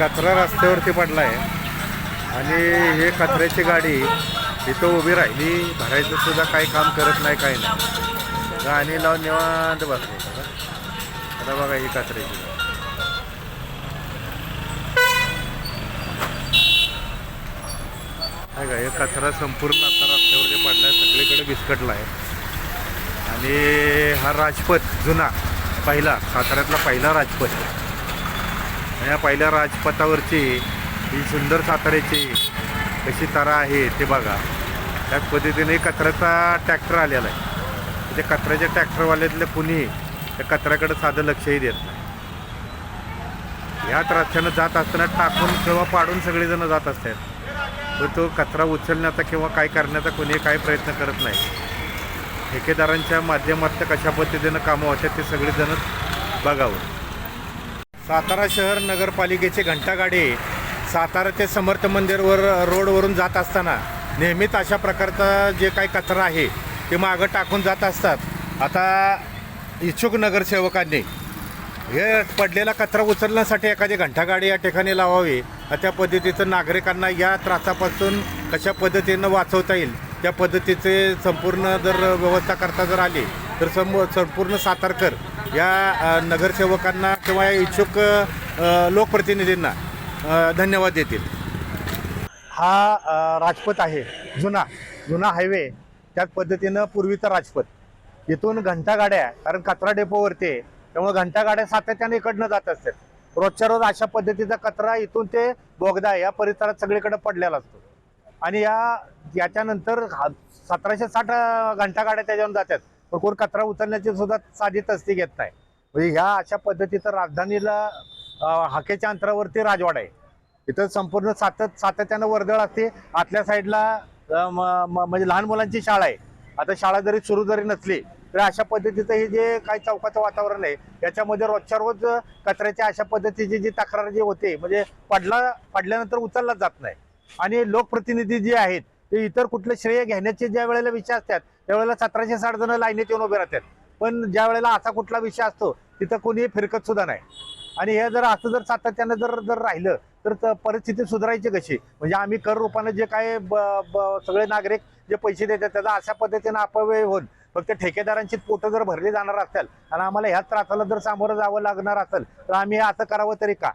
कचरा रस्त्यावरती पडला आहे आणि हे कचऱ्याची गाडी इथं उभी राहिली. भरायचं सुद्धा काही काम करत नाही काही नाही. गाणी लावून निवांत बसले आता बघा ही कचऱ्याची गाडी. का हे कचरा संपूर्ण आता रस्त्यावरती पडला आहे सगळीकडे बिस्कटला आहे. आणि हा राजपथ जुना पहिला साताऱ्यातला पहिला राजपथ. ह्या या पहिल्या राजपथावरची ही सुंदर साताऱ्याची कशी तारा आहे ते बघा. त्याच पद्धतीने कचऱ्याचा ट्रॅक्टर आलेला आहे. त्या कचऱ्याच्या ट्रॅक्टरवाल्यातलं कुणी त्या कचऱ्याकडे साधं लक्षही देत नाही. ह्याच रस्त्यानं जात असताना टाकून किंवा पाडून सगळेजण जात असतात. तर तो कचरा उचलण्याचा किंवा काय करण्याचा कोणी काही प्रयत्न करत नाही. ठेकेदारांच्या माध्यमात कशा पद्धतीनं कामं होतात ते सगळेजण बघावं. सातारा शहर नगरपालिकेची घंटागाडी सातारा ते समर्थ मंदिरवर रोडवरून जात असताना नेहमीच अशा प्रकारचा जे काही कचरा आहे ते मागं टाकून जात असतात. आता इच्छुक नगरसेवकांनी हे पडलेला कचरा उचलण्यासाठी एखादी घंटागाडी या ठिकाणी लावावी त्या पद्धतीचं नागरिकांना या त्रासापासून कशा पद्धतीनं वाचवता येईल त्या पद्धतीचे संपूर्ण जर व्यवस्था करता जर आली तर सम संपूर्ण सातारकर या नगरसेवकांना किंवा या इच्छुक लोकप्रतिनिधींना धन्यवाद देतील. हा राजपथ आहे जुना जुना हायवे त्याच पद्धतीनं पूर्वीचा राजपथ. इथून घंटागाड्या कारण कचरा डेपोवरती आहे. त्यामुळे घंटागाड्या सातत्याने इकडनं जात असतात. रोजच्या रोज अशा पद्धतीचा कचरा इथून ते बोगदा या परिसरात सगळीकडे पडलेला असतो. आणि या याच्यानंतर हा- सतराशे साठ घंटागाड्या त्याच्यावर जातात. कोण कचरा उचलण्याची सुद्धा साधी तस्ती घेत नाही. म्हणजे ह्या अशा पद्धतीचं राजधानीला हाकेच्या अंतरावरती राजवाडा आहे. इथं संपूर्ण सातत सातत्यानं वर्दळ असते. आतल्या साईडला म्हणजे लहान मुलांची शाळा आहे. आता शाळा जरी सुरू जरी नसली तर अशा पद्धतीचं हे जे काही चौकाचं वातावरण आहे याच्यामध्ये रोजच्या रोज कचऱ्याच्या अशा पद्धतीची जी तक्रार जी होते म्हणजे पडला पडल्यानंतर उचललाच जात नाही. आणि लोकप्रतिनिधी जे आहेत ते इतर कुठले श्रेय घेण्याचे ज्या वेळेला विचारतात असतात त्यावेळेला सतराशे साठ जण लाईनीत येऊन उभे राहतात. पण ज्या वेळेला असा कुठला विषय असतो तिथं कोणी फिरकत सुद्धा नाही. आणि हे जर असं जर सातत्यानं जर जर राहिलं तर परिस्थिती सुधारायची कशी? म्हणजे आम्ही कर रूपानं जे काय ब- सगळे नागरिक जे पैसे देतात त्याचा अशा पद्धतीनं अपव्यय होऊन फक्त ठेकेदारांची पोटं जर भरली जाणार असेल आणि आम्हाला ह्याच त्रासाला जर सामोरं जावं लागणार असेल तर आम्ही हे असं करावं तरी का?